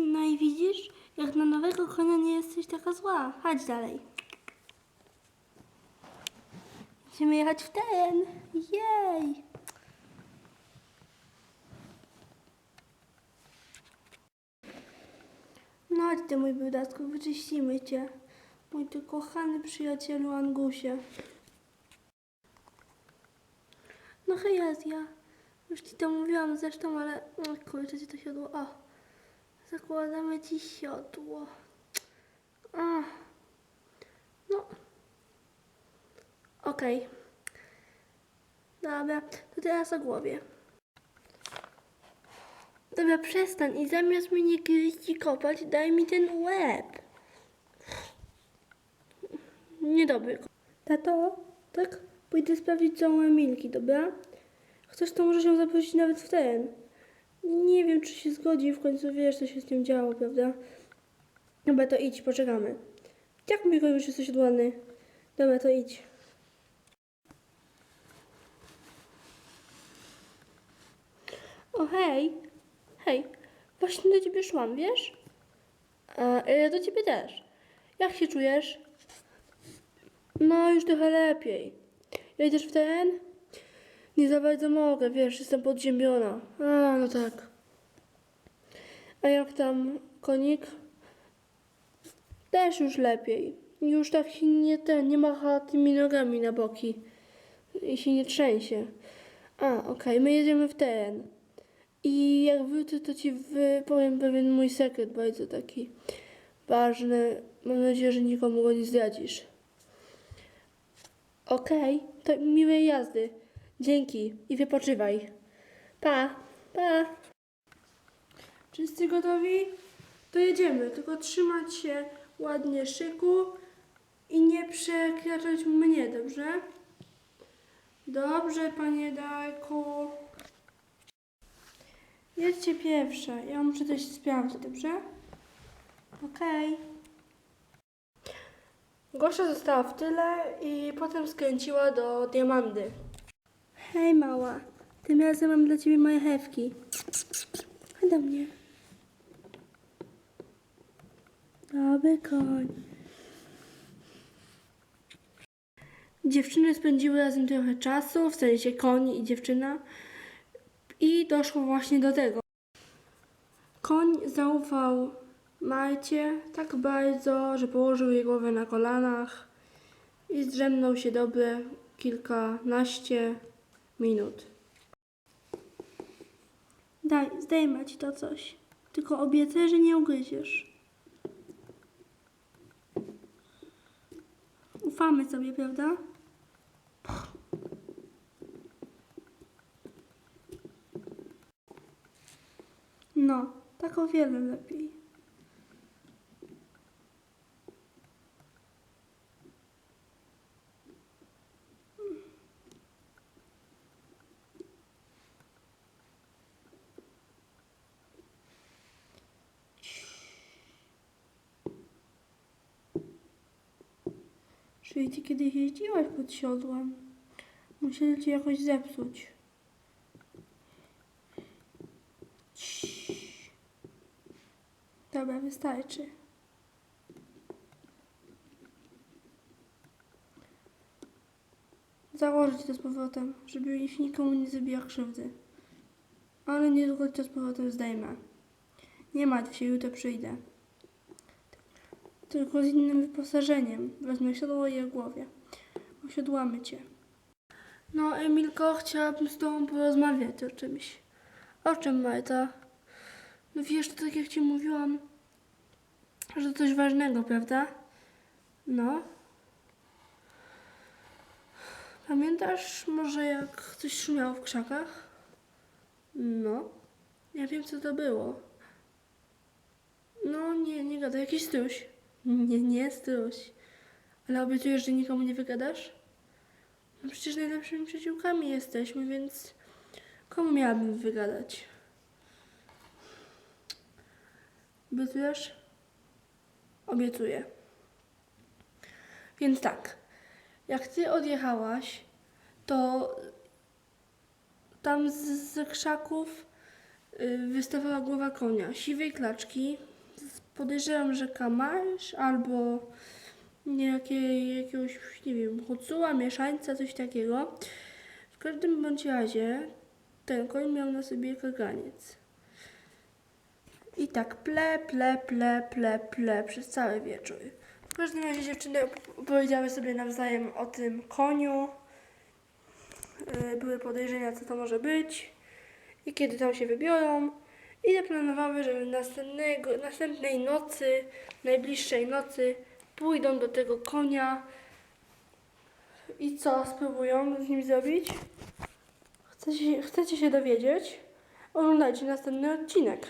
No i widzisz, jak na nowego konia nie jesteś taka zła. Chodź dalej. Musimy jechać w ten. Jej! No chodź ty mój bydasku, wyczyścimy cię. Mój ty kochany przyjacielu Angusie. No hej Azja. Już ci to mówiłam zresztą, ale... O kurczę, ci to siodło. O! Zakładamy ci siodło. A. No. Okej. Dobra, to teraz o głowie. Dobra, przestań i zamiast mnie gryźć i kopać, daj mi ten łeb. Niedobry. Tato, tak? Pójdę sprawdzić całą Emilki, dobra? Chcesz, to może się zaprosić nawet w ten. Nie wiem, czy się zgodzi, w końcu wiesz, co się z nią działo, prawda? Dobra, to idź, poczekamy. Jak mi już jesteś odładny? Dobra, to idź. O hej, hej, właśnie do ciebie szłam, wiesz? A ja do ciebie też. Jak się czujesz? No, już trochę lepiej. Jedziesz w ten? Nie za bardzo mogę, wiesz, jestem podziębiona. A, no tak. A jak tam konik? Też już lepiej. Już tak nie ten, nie macha tymi nogami na boki. I się nie trzęsie. A, okej, my jedziemy w ten. I jak wrócę, to ci powiem pewien mój sekret, bardzo taki ważny. Mam nadzieję, że nikomu go nie zdradzisz. Okej, to miłej jazdy. Dzięki i wypoczywaj. Pa, pa. Wszyscy gotowi? To jedziemy, tylko trzymać się ładnie szyku i nie przekraczać mnie, dobrze? Dobrze, panie Dajku. Jedźcie pierwsza, ja muszę coś sprawdzić, dobrze? Okej. Gosia została w tyle i potem skręciła do Diamandy. Hej mała, tym razem mam dla ciebie moje hewki. Chodź do mnie. Dobry koń. Dziewczyny spędziły razem trochę czasu, w sensie koń i dziewczyna. I doszło właśnie do tego. Koń zaufał Majcie tak bardzo, że położył jej głowę na kolanach i zdrzemnął się dobre kilkanaście minut. Daj, zdejmę ci to coś. Tylko obiecaj, że nie ugryziesz. Ufamy sobie, prawda? No, tak o wiele lepiej. Czyli ty kiedyś jeździłaś pod siodłem. Musieli cię jakoś zepsuć. Ciii. Dobra, wystarczy. Założyć to z powrotem, żeby już nikomu nie zrobiła krzywdy. Ale niedługo to z powrotem zdejmę. Nie martw się, jutro przyjdę. Tylko z innym wyposażeniem. Wezmę siodło i je głowie. Osiodłamy cię. No, Emilko, chciałabym z tobą porozmawiać o czymś. O czym, Marta? No wiesz, to tak jak ci mówiłam, że coś ważnego, prawda? No. Pamiętasz może jak coś szumiało w krzakach? No. Ja wiem, co to było. No, nie, nie gadaj, jakiś struś. Nie, nie struś. Ale obiecujesz, że nikomu nie wygadasz? No przecież najlepszymi przyjaciółkami jesteśmy, więc komu miałabym wygadać? Obiecujesz? Obiecuję. Więc tak, jak ty odjechałaś, to tam z, z krzaków y, wystawała głowa konia, siwej klaczki, podejrzewam, że kamasz albo jakie, jakiegoś, nie wiem, hucuła, mieszańca, coś takiego. W każdym bądź razie ten koń miał na sobie kaganiec. I tak ple, ple, ple, ple, ple przez cały wieczór. W każdym razie dziewczyny op- opowiedziały sobie nawzajem o tym koniu. Yy, Były podejrzenia, co to może być i kiedy tam się wybiorą. I zaplanowały, że następnego, następnej nocy, najbliższej nocy pójdą do tego konia i co spróbują z nim zrobić? Chcecie, chcecie się dowiedzieć? Oglądajcie następny odcinek.